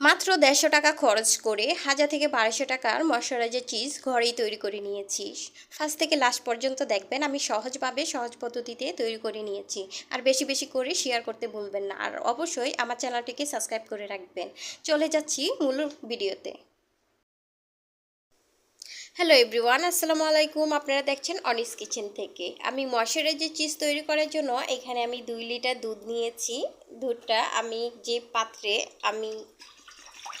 মাত্র দেড়শো টাকা খরচ করে হাজার থেকে বারোশো টাকার ময়শ্চারাইজার চিজ ঘরেই তৈরি করে নিয়েছি। ফার্স্ট থেকে লাস্ট পর্যন্ত দেখবেন আমি সহজভাবে, সহজ পদ্ধতিতে তৈরি করে নিয়েছি। আর বেশি বেশি করে শেয়ার করতে ভুলবেন না। আর অবশ্যই আমার চ্যানেলটিকে সাবস্ক্রাইব করে রাখবেন। চলে যাচ্ছি মূল ভিডিওতে হ্যালো এভরিওয়ান আসসালামু আলাইকুম। আপনারা দেখছেন অনিস কিচেন থেকে। আমি যে চিজ তৈরি করার জন্য এখানে আমি দুই লিটার দুধ নিয়েছি। দুধটা আমি যে পাত্রে আমি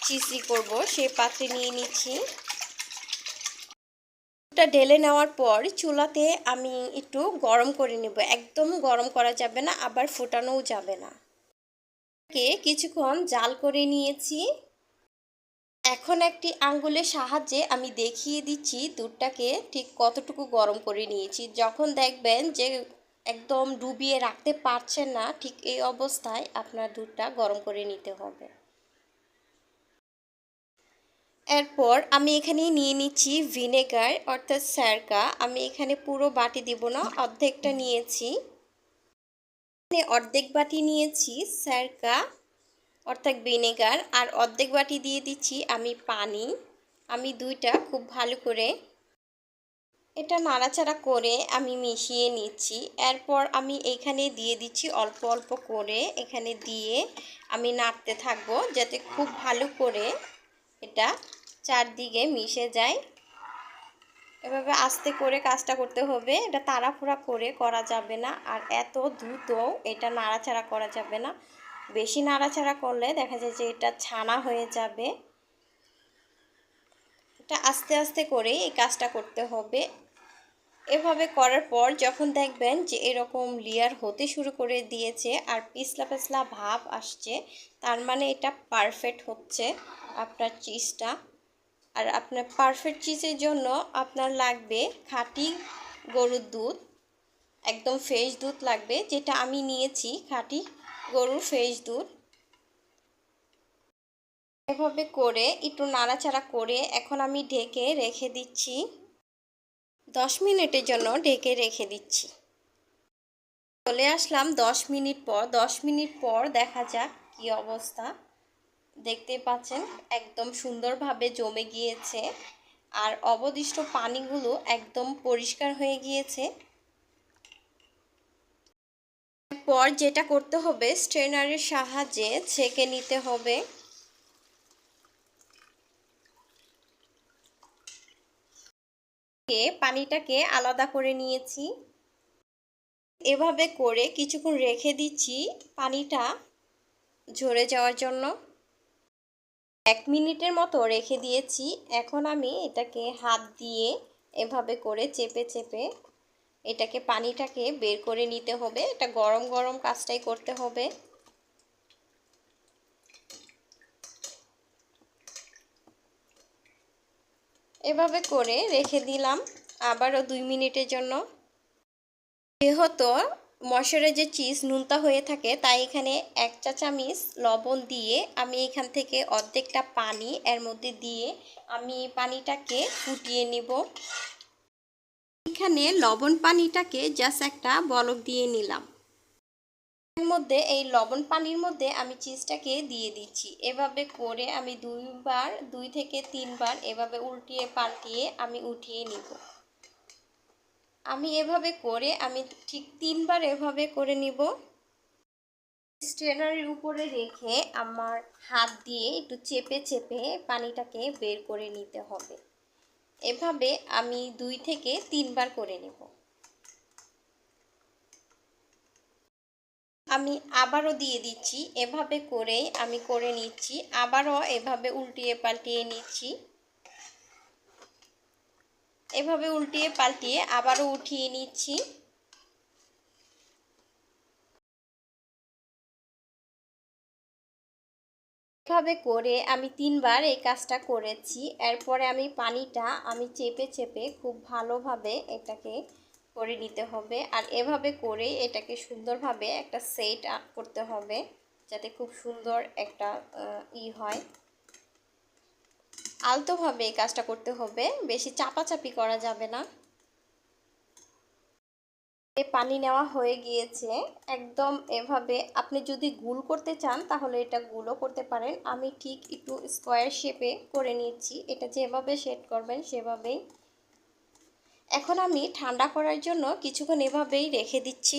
চিজি করব সেই পাত্রে নিয়ে নিচ্ছি। দুধটা ঢেলে নেওয়ার পর চুলাতে আমি একটু গরম করে নেব। একদম গরম করা যাবে না, আবার ফোটানোও যাবে না। কিছুক্ষণ জাল করে নিয়েছি। এখন একটি আঙ্গুলের সাহায্যে আমি দেখিয়ে দিচ্ছি দুধটাকে ঠিক কতটুকু গরম করে নিয়েছি। যখন দেখবেন যে একদম ডুবিয়ে রাখতে পারছেন না, ঠিক এই অবস্থায় আপনার দুধটা গরম করে নিতে হবে। এরপর আমি এখানে নিয়ে নিচ্ছি ভিনেগার অর্থাৎ স্যারকা। আমি এখানে পুরো বাটি দিব না, অর্ধেকটা নিয়েছি। অর্ধেক বাটি নিয়েছি স্যারকা। অর্থাৎ ভিনেগার। আর অর্ধেক বাটি দিয়ে দিচ্ছি আমি পানি। আমি দুইটা খুব ভালো করে এটা নাড়াচাড়া করে আমি মিশিয়ে নিচ্ছি। এরপর আমি এখানে দিয়ে দিচ্ছি অল্প অল্প করে। এখানে দিয়ে আমি নাড়তে থাকব যাতে খুব ভালো করে এটা চারদিকে মিশে যায়। এভাবে আস্তে করে কাজটা করতে হবে। এটা তাড়াফুড়া করে করা যাবে না। আর এত দ্রুত এটা নাড়াচাড়া করা যাবে না। বেশি নাড়াচাড়া করলে দেখা যায় যে এটা ছানা হয়ে যাবে। এটা আস্তে আস্তে করে এই কাজটা করতে হবে। এভাবে করার পর যখন দেখবেন যে এরকম লেয়ার হতে শুরু করে দিয়েছে আর পিছলা পিছলা ভাব আসছে, তার মানে এটা পারফেক্ট হচ্ছে আপনার চিজটা আর আপনার পারফেক্ট চিজের জন্য আপনার লাগবে খাঁটি গরুর দুধ, একদম ফ্রেশ দুধ লাগবে, যেটা আমি নিয়েছি খাঁটি। গরুর ফ্রেশ দুধ। এভাবে করে একটু নাড়াচাড়া করে এখন আমি ঢেকে রেখে দিচ্ছি। দশ মিনিটের জন্য ঢেকে রেখে দিচ্ছি। চলে আসলাম দশ মিনিট পর। দশ মিনিট পর দেখা যাক কি অবস্থা। দেখতে পাচ্ছেন একদম সুন্দরভাবে জমে গিয়েছে। আর অবদিষ্ট পানিগুলো একদম পরিষ্কার হয়ে গিয়েছে। পর যেটা করতে হবে, স্ট্রেনারের সাহায্যে ছেঁকে নিতে হবে। পানিটাকে আলাদা করে নিয়েছি। এভাবে করে কিছুক্ষণ রেখে দিচ্ছি পানিটা ঝরে যাওয়ার জন্য। এক মিনিটের মতো রেখে দিয়েছি। এখন আমি এটাকে হাত দিয়ে এভাবে করে চেপে চেপে এটাকে পানিটাকে বের করে নিতে হবে। এটা গরম গরম কাজটাই করতে হবে। এভাবে করে রেখে দিলাম। আবারও দুই মিনিটের জন্য। যেহেতু যে চিজ নুনতা হয়ে থাকে, তাই এখানে এক চা চামিচ লবণ দিয়ে আমি এখান থেকে অর্ধেকটা পানি এর মধ্যে দিয়ে আমি পানিটাকে ফুটিয়ে নিব। এখানে লবণ পানিটাকে জাস্ট একটা বলক দিয়ে নিলাম। এর মধ্যে এই লবণ পানির মধ্যে আমি চিজটাকে দিয়ে দিচ্ছি। এভাবে করে আমি দুইবার, দুই থেকে তিনবার এভাবে উল্টিয়ে পাল্টিয়ে আমি উঠিয়ে নিব। আমি এভাবে করে আমি ঠিক তিনবার এভাবে করে নিব। স্ট্রেনারের উপরে রেখে আমার হাত দিয়ে একটু চেপে চেপে পানিটাকে বের করে নিতে হবে। এভাবে আমি দুই থেকে তিনবার করে নেব। আমি আবারও দিয়ে দিচ্ছি, এভাবে করে আমি করে নিচ্ছি, আবারও এভাবে উল্টিয়ে পাল্টিয়ে নিচ্ছি। এভাবে উল্টিয়ে পাল্টিয়ে আবারও উঠিয়ে নিচ্ছি। এভাবে করে আমি তিনবার এই কাজটা করেছি। এরপরে আমি পানিটা আমি চেপে চেপে খুব ভালোভাবে এটাকে করে নিতে হবে। আর এভাবে করে এটাকে সুন্দরভাবে একটা সেট করতে হবে যাতে খুব সুন্দর একটা ই হয়। আলতোভাবে এই কাজটা করতে হবে। বেশি চাপাচাপি করা যাবে না। পানি নেওয়া হয়ে গিয়েছে। একদম এভাবে আপনি যদি গুল করতে চান, তাহলে এটা গুলো করতে পারেন। আমি ঠিক একটু স্কোয়ার শেপে করে নিচ্ছি এটা যেভাবে সেট করবেন, সেভাবেই। এখন আমি ঠান্ডা করার জন্য কিছুক্ষণ এভাবেই রেখে দিচ্ছি।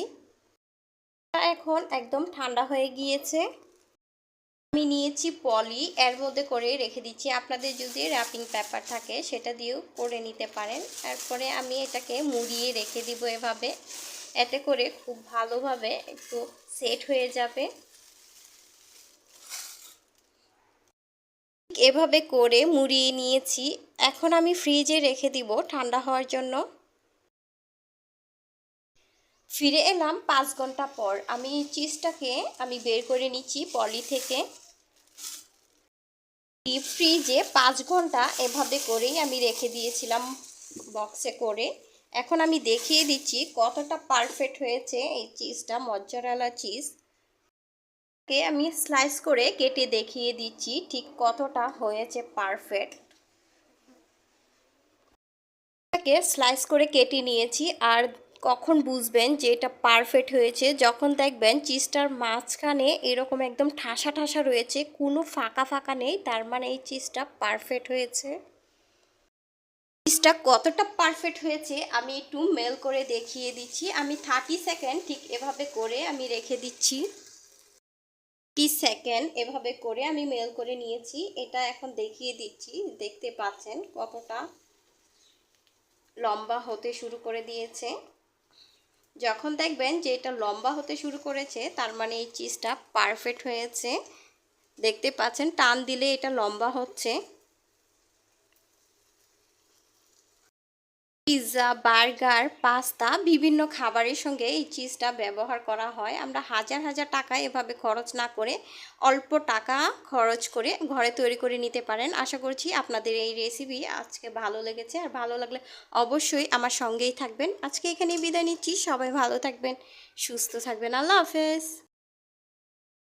এখন একদম ঠান্ডা হয়ে গিয়েছে। আমি নিয়েছি পলি, এর মধ্যে করে রেখে দিচ্ছি। আপনাদের যদি র্যাপিং পেপার থাকে, সেটা দিয়েও করে নিতে পারেন। তারপরে আমি এটাকে মুড়িয়ে রেখে দিব এভাবে। এতে করে খুব ভালোভাবে একটু সেট হয়ে যাবে। এভাবে করে মুড়িয়ে নিয়েছি। এখন আমি ফ্রিজে রেখে দিব ঠান্ডা হওয়ার জন্য। ফিরে এলাম পাঁচ ঘণ্টা পর। আমি চিজটাকে আমি বের করে নিচ্ছি পলি থেকে। ডিপ ফ্রিজে পাঁচ ঘণ্টা এভাবে করেই আমি রেখে দিয়েছিলাম বক্সে করে। এখন আমি দেখিয়ে দিচ্ছি কতটা পারফেক্ট হয়েছে এই চিজটা মজ্জারালা চিজ আমি স্লাইস করে কেটে দেখিয়ে দিচ্ছি ঠিক কতটা হয়েছে পারফেক্ট স্লাইস করে কেটে নিয়েছি আর কখন বুঝবেন যে এটা পারফেক্ট হয়েছে? যখন দেখবেন চিজটার মাঝখানে এরকম একদম ঠাসা ঠাসা রয়েছে, কোনো ফাঁকা ফাঁকা নেই, তার মানে এই চিজটা পারফেক্ট হয়েছে। চিজটা কতটা পারফেক্ট হয়েছে আমি একটু মেল করে দেখিয়ে দিচ্ছি। আমি থার্টি সেকেন্ড ঠিক এভাবে করে আমি রেখে দিচ্ছি। টি সেকেন্ড এভাবে করে আমি মেল করে নিয়েছি। এটা এখন দেখিয়ে দিচ্ছি। দেখতে পাচ্ছেন কতটা লম্বা হতে শুরু করে দিয়েছে। যখন দেখবেন যে এটা লম্বা হতে শুরু করেছে, তার মানে এই চিজটা পারফেক্ট হয়েছে। দেখতে পাচ্ছেন, টান দিলে এটা লম্বা হচ্ছে। পিৎজা, বার্গার, পাস্তা, বিভিন্ন খাবারের সঙ্গে এই চিজটা ব্যবহার করা হয়। আমরা হাজার হাজার টাকা এভাবে খরচ না করে অল্প টাকা খরচ করে ঘরে তৈরি করে নিতে পারেন। আশা করছি আপনাদের এই রেসিপি আজকে ভালো লেগেছে। আর ভালো লাগলে অবশ্যই আমার সঙ্গেই থাকবেন। আজকে এখানেই বিদায় নিচ্ছি। সবাই ভালো থাকবেন, সুস্থ থাকবেন। আল্লাহ হাফেজ।